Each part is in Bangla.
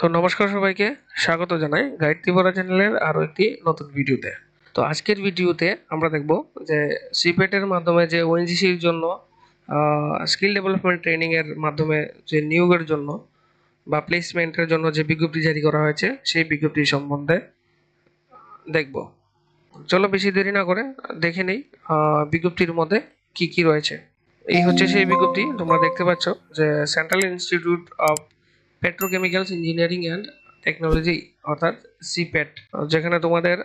তো নমস্কার সবাইকে, স্বাগত জানাই গাইড ত্রিপুরা চ্যানেলের আরও একটি নতুন ভিডিওতে। তো আজকের ভিডিওতে আমরা দেখব যে সিপেটের মাধ্যমে যে ওএনজিসির জন্য স্কিল ডেভেলপমেন্ট ট্রেনিংয়ের মাধ্যমে যে নিয়োগের জন্য বা প্লেসমেন্টের জন্য যে বিজ্ঞপ্তি জারি করা হয়েছে, সেই বিজ্ঞপ্তি সম্বন্ধে দেখব। চলো বেশি দেরি না করে দেখে নেই বিজ্ঞপ্তির মধ্যে কি কি রয়েছে। এই হচ্ছে সেই বিজ্ঞপ্তি। তোমরা দেখতে পাচ্ছ যে central institute of petrochemicals engineering and technology অর্থাৎ সিপেট যেখানে তোমাদের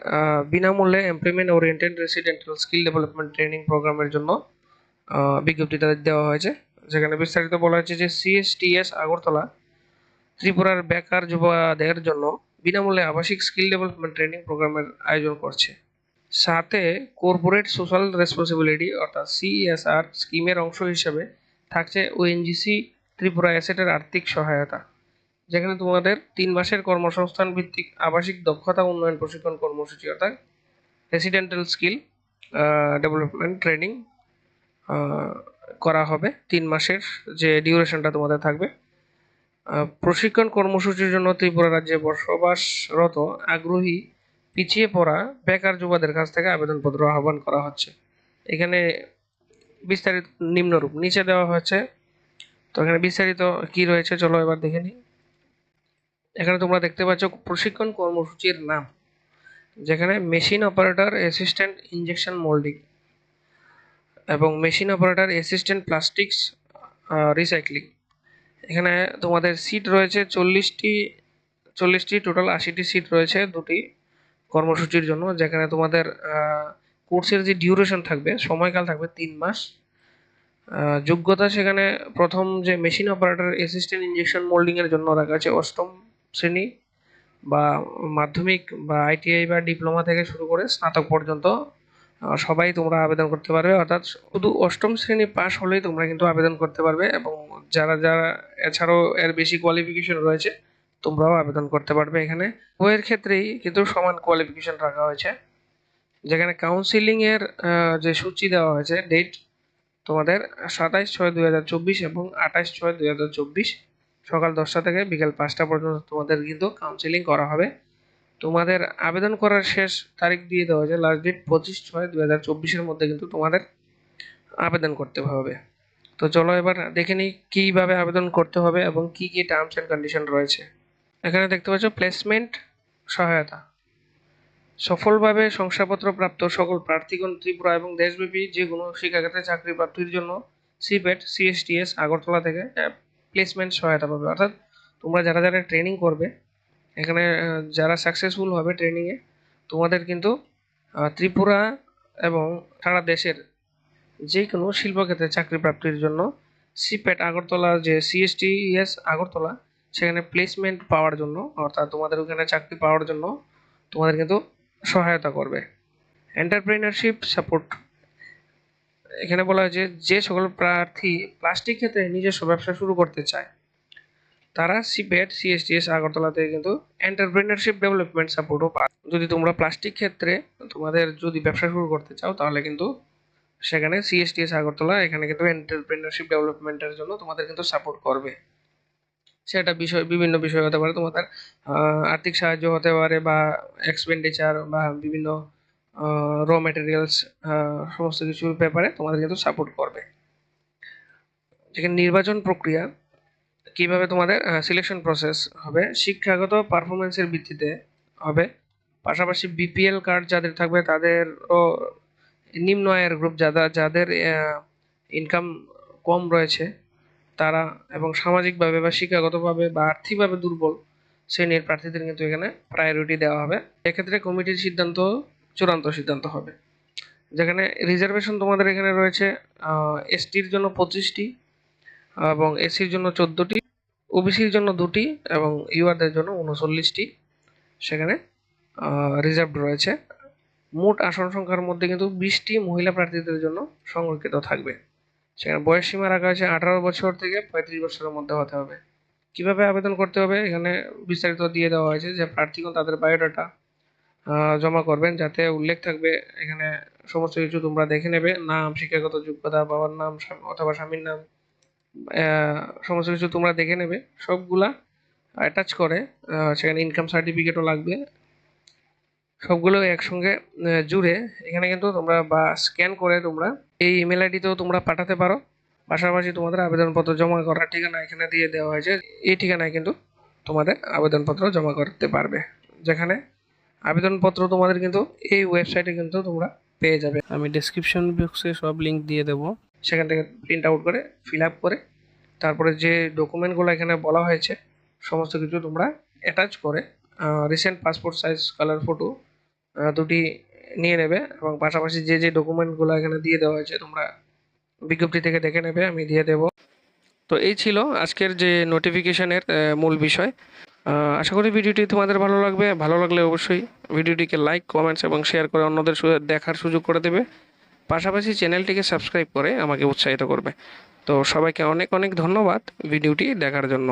বিনামূল্যে employment oriented residential skill development training প্রোগ্রামের জন্য আহ, বিজ্ঞপ্তিটা দেওয়া হয়েছে। যেখানে বিস্তারিত বলা হয়েছে যে সিএসটিএস আগরতলা ত্রিপুরার বেকার যুবাদের জন্য বিনামূল্যে আবাসিক স্কিল ডেভেলপমেন্ট ট্রেনিং প্রোগ্রামের আয়োজন করছে। সাথে কর্পোরেট সোশ্যাল রেসপন্সিবিলিটি অর্থাৎ সিএসআর স্কিমের অংশ হিসেবে থাকছে ওএনজিসি ত্রিপুরা অ্যাসেটের আর্থিক সহায়তা। যেখানে তোমাদের তিন মাসের কর্মসংস্থান ভিত্তিক আবাসিক দক্ষতা উন্নয়ন প্রশিক্ষণ কর্মসূচি, অর্থাৎ রেসিডেন্টাল স্কিল ডেভেলপমেন্ট ট্রেনিং করা হবে। তিন মাসের যে ডিউরেশনটা তোমাদের থাকবে। প্রশিক্ষণ কর্মসূচির জন্য ত্রিপুরা রাজ্যে বসবাসরত আগ্রহী পিছিয়ে পড়া বেকার যুবাদের কাছ থেকে আবেদনপত্র আহ্বান করা হচ্ছে। এখানে বিস্তারিত নিম্নরূপ, নিচে দেওয়া হয়েছে। তো এখানে বিস্তারিত কি রয়েছে চলো এবার দেখে নিই। এখানে তোমরা দেখতে পাচ্ছ প্রশিক্ষণ কর্মসূচির নাম, যেখানে machine operator, assistant injection moulding এবং machine operator, assistant plastics recycling. এখানে তোমাদের সিট রয়েছে চল্লিশটি চল্লিশটি টোটাল আশিটি সিট রয়েছে, দুটি কর্মসূচির জন্য, যেখানে তোমাদের কোর্সের যে ডিউরেশন থাকবে, সময়কাল থাকবে তিন মাস। যোগ্যতা সেখানে প্রথম যে মেশিন অপারেটর অ্যাসিস্ট্যান্ট ইঞ্জেকশন মোল্ডিংয়ের জন্য রাখা আছে অষ্টম শ্রেণি বা মাধ্যমিক বা আইটিআই বা ডিপ্লোমা থেকে শুরু করে স্নাতক পর্যন্ত সবাই তোমরা আবেদন করতে পারবে। অর্থাৎ শুধু অষ্টম শ্রেণি পাশ হলেই তোমরা কিন্তু আবেদন করতে পারবে এবং যারা যারা এছাড়াও এর বেশি কোয়ালিফিকেশন রয়েছে তোমরাও আবেদন করতে পারবে এখানে। উভয়ের ক্ষেত্রেই কিন্তু সমান কোয়ালিফিকেশন রাখা হয়েছে। যেখানে কাউন্সিলিং এর যে সূচি দেওয়া হয়েছে ডেট তোমাদের সাতাইশ ছয় দুই হাজার চব্বিশ এবং আঠাইশ ছয় দুই হাজার চব্বিশ সকাল দশটা থেকে বিকেল পাঁচটা পর্যন্ত তোমাদের কিন্তু কাউন্সিলিং করা হবে। তোমাদের আবেদন করার শেষ তারিখ দিয়ে দেওয়া হয়েছে লাস্ট ডেট পঁচিশ ছয় দুই হাজার চব্বিশের মধ্যে কিন্তু তোমাদের আবেদন করতে হবে। তো চলো এবার দেখে নিই কীভাবে আবেদন করতে হবে এবং কি কি টার্মস অ্যান্ড কন্ডিশন রয়েছে। এখানে দেখতে পাচ্ছ প্লেসমেন্ট সহায়তা। সফলভাবে শংসাপত্র প্রাপ্ত সকল প্রার্থীগণ, ত্রিপুরা এবং দেশব্যাপী যে কোনো শিক্ষাক্ষেত্রে চাকরি প্রাপ্তির জন্য সিপেট সিএসটিএস আগরতলা থেকে প্লেসমেন্ট সহায়তা পাবে। অর্থাৎ তোমরা যারা যারা ট্রেনিং করবে, এখানে যারা সাকসেসফুল হবে ট্রেনিংয়ে তোমাদের কিন্তু ত্রিপুরা এবং সারা দেশের যে কোনো শিল্পক্ষেত্রে চাকরি প্রাপ্তির জন্য সিপেট আগরতলা, যে সিএসটিএস আগরতলা সেখানে প্লেসমেন্ট পাওয়ার জন্য, অর্থাৎ তোমাদের ওখানে চাকরি পাওয়ার জন্য তোমাদের কিন্তু সহায়তা করবে। এন্টারপ্রেনারশিপ সাপোর্ট এখানে বলা হয়েছে, যে সকল প্রার্থী প্লাস্টিক ক্ষেত্রে নিজস্ব ব্যবসা শুরু করতে চায়, তারা সিপেট সিএসটিএস আগরতলা থেকে কিন্তু এন্টারপ্রেনারশিপ ডেভেলপমেন্ট সাপোর্টও পায়। যদি তোমরা প্লাস্টিক ক্ষেত্রে তোমাদের যদি ব্যবসা শুরু করতে চাও, তাহলে কিন্তু সেখানে সিএসটিএস আগরতলা এখানে কিন্তু এন্টারপ্রেনারশিপ ডেভেলপমেন্টের জন্য তোমাদের কিন্তু সাপোর্ট করবে। সেটা বিষয়, বিভিন্ন বিষয় হতে পারে। তোমাদের আর্থিক সাহায্য হতে পারে বা এক্সপেন্ডিচার বা বিভিন্ন র মেটেরিয়ালস সমস্ত কিছুর ব্যাপারে তোমাদের কিন্তু সাপোর্ট করবে। যেখানে নির্বাচন প্রক্রিয়া কীভাবে তোমাদের সিলেকশন প্রসেস হবে, শিক্ষাগত পারফরমেন্সের ভিত্তিতে হবে, পাশাপাশি বিপিএল কার্ড যাদের থাকবে তাদেরও নিম্ন আয়ের গ্রুপ যারা যাদের ইনকাম কম রয়েছে তারা এবং সামাজিকভাবে বা শিক্ষাগতভাবে বা আর্থিকভাবে দুর্বল শ্রেণির প্রার্থীদের কিন্তু এখানে প্রায়োরিটি দেওয়া হবে। এক্ষেত্রে কমিটির সিদ্ধান্ত, চূড়ান্ত সিদ্ধান্ত হবে। যেখানে রিজার্ভেশন তোমাদের এখানে রয়েছে এসটির জন্য পঁচিশটি এবং এসির জন্য চোদ্দোটি ওবিসির জন্য দুটি এবং ইউআরদের জন্য উনচল্লিশটি সেখানে রিজার্ভ রয়েছে। মোট আসন সংখ্যার মধ্যে কিন্তু বিশটি মহিলা প্রার্থীদের জন্য সংরক্ষিত থাকবে। সেখানে বয়স সীমা রাখা হয়েছে আঠারো বছর থেকে পঁয়ত্রিশ বছরের মধ্যে হতে হবে। কীভাবে আবেদন করতে হবে? এখানে বিস্তারিত দিয়ে দেওয়া হয়েছে যে প্রার্থীগণ তাদের বায়োডাটা জমা করবেন যাতে উল্লেখ থাকবে এখানে সমস্ত কিছু তোমরা দেখে নেবে। নাম, শিক্ষাগত যোগ্যতা, বাবার নাম অথবা স্বামীর নাম সমস্ত কিছু তোমরা দেখে নেবে। সবগুলা অ্যাটাচ করে সেখানে ইনকাম সার্টিফিকেটও লাগবে। সবগুলো একসঙ্গে জুড়ে। এখানে কিন্তু তোমরা বা স্ক্যান করে তোমরা এই ইমেল আইডিতেও তোমরা পাঠাতে পারো। পাশাপাশি তোমাদের আবেদনপত্র জমা করার ঠিকানা এখানে দিয়ে দেওয়া হয়েছে। এই ঠিকানায় কিন্তু তোমাদের আবেদনপত্র জমা করতে পারবে। যেখানে আবেদনপত্র তোমাদের কিন্তু এই ওয়েবসাইটে কিন্তু তোমরা পেয়ে যাবে। আমি ডেসক্রিপশন বক্সে সব লিঙ্ক দিয়ে দেবো। সেখান থেকে প্রিন্ট আউট করে ফিল আপ করে তারপরে যে ডকুমেন্টগুলো এখানে বলা হয়েছে সমস্ত কিছু তোমরা অ্যাটাচ করে recent passport size colour photo দুটি নিয়ে নেবে এবং পাশাপাশি যে যে ডকুমেন্টগুলো এখানে দিয়ে দেওয়া হয়েছে তোমরা বিজ্ঞপ্তি থেকে দেখে নেবে, আমি দিয়ে দেবো। তো এই ছিল আজকের যে নোটিফিকেশনের মূল বিষয়। আশা করি ভিডিওটি তোমাদের ভালো লাগবে। ভালো লাগলে অবশ্যই ভিডিওটিকে লাইক কমেন্টস এবং শেয়ার করে অন্যদের দেখার সুযোগ করে দেবে। পাশাপাশি চ্যানেলটিকে সাবস্ক্রাইব করে আমাকে উৎসাহিত করবে। তো সবাইকে অনেক অনেক ধন্যবাদ ভিডিওটি দেখার জন্য।